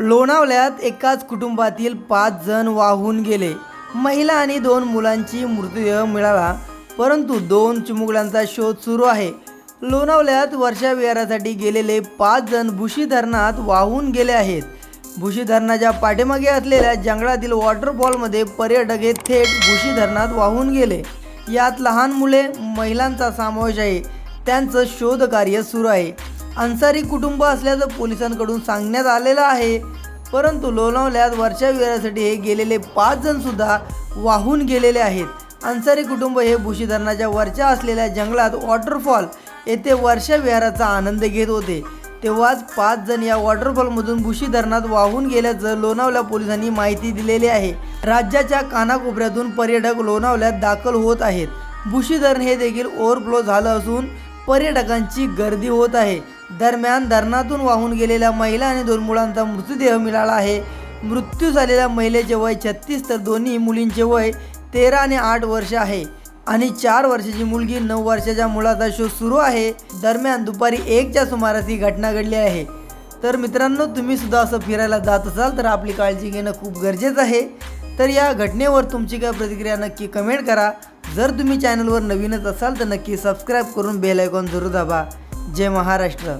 लोणावळ्यात एकाच कुटुंबातील पाच जण वाहून गेले. महिला आणि दोन मुलांची मृतदेह मिळाला परंतु दोन चिमुकल्यांचा शोध सुरू आहे. लोणावळ्यात वर्षाविहारासाठी गेलेले पाच जण भुशी धरणात वाहून गेले आहेत. भुशी धरणाच्या पाठीमागे असलेल्या जंगलातील वॉटरफॉलमध्ये पर्यटक हे थेट भुशी धरणात वाहून गेले. यात लहान मुले महिलांचा समावेश आहे. त्यांचं शोधकार्य सुरू आहे. अन्सारी कुटुंब असल्याचं पोलिसांकडून सांगण्यात आलेलं आहे. परंतु लोणावल्यात वर्षा विहारासाठी हे गेलेले पाच जणसुद्धा वाहून गेलेले आहेत. अन्सारी कुटुंब हे भुशी धरणाच्या वरच्या असलेल्या जंगलात वॉटरफॉल येथे वर्षा विहाराचा आनंद घेत होते. तेव्हाच पाच जण या वॉटरफॉलमधून भुशी धरणात वाहून गेल्याचं लोणावल्या पोलिसांनी माहिती दिलेली आहे. राज्याच्या कानाकोपऱ्यातून पर्यटक लोणावल्यात दाखल होत आहेत. भुशी धरण हे देखील ओव्हरफ्लो झालं असून पर्यटकांची गर्दी होत आहे. दरम्यान धरणातून वाहून गेलेल्या महिला आणि दोन मुलांचा मृतदेह मिळाला आहे. मृत्यू झालेल्या महिलेचे वय छत्तीस तर दोन्ही मुलींचे वय तेरा आणि आठ वर्ष आहे. आणि चार वर्षाची मुलगी नऊ वर्षाच्या मुलाचा शोध सुरू आहे. दरम्यान दुपारी एकच्या सुमारास ही घटना घडली आहे. तर मित्रांनो तुम्ही सुद्धा असं फिरायला जात असाल तर आपली काळजी घेणं खूप गरजेचं आहे. तर या घटनेवर तुमची काय प्रतिक्रिया नक्की कमेंट करा. जर तुम्ही चॅनलवर नवीनच असाल तर नक्की सबस्क्राईब करून बेल आयकॉन जरूर दाबा. जय महाराष्ट्र.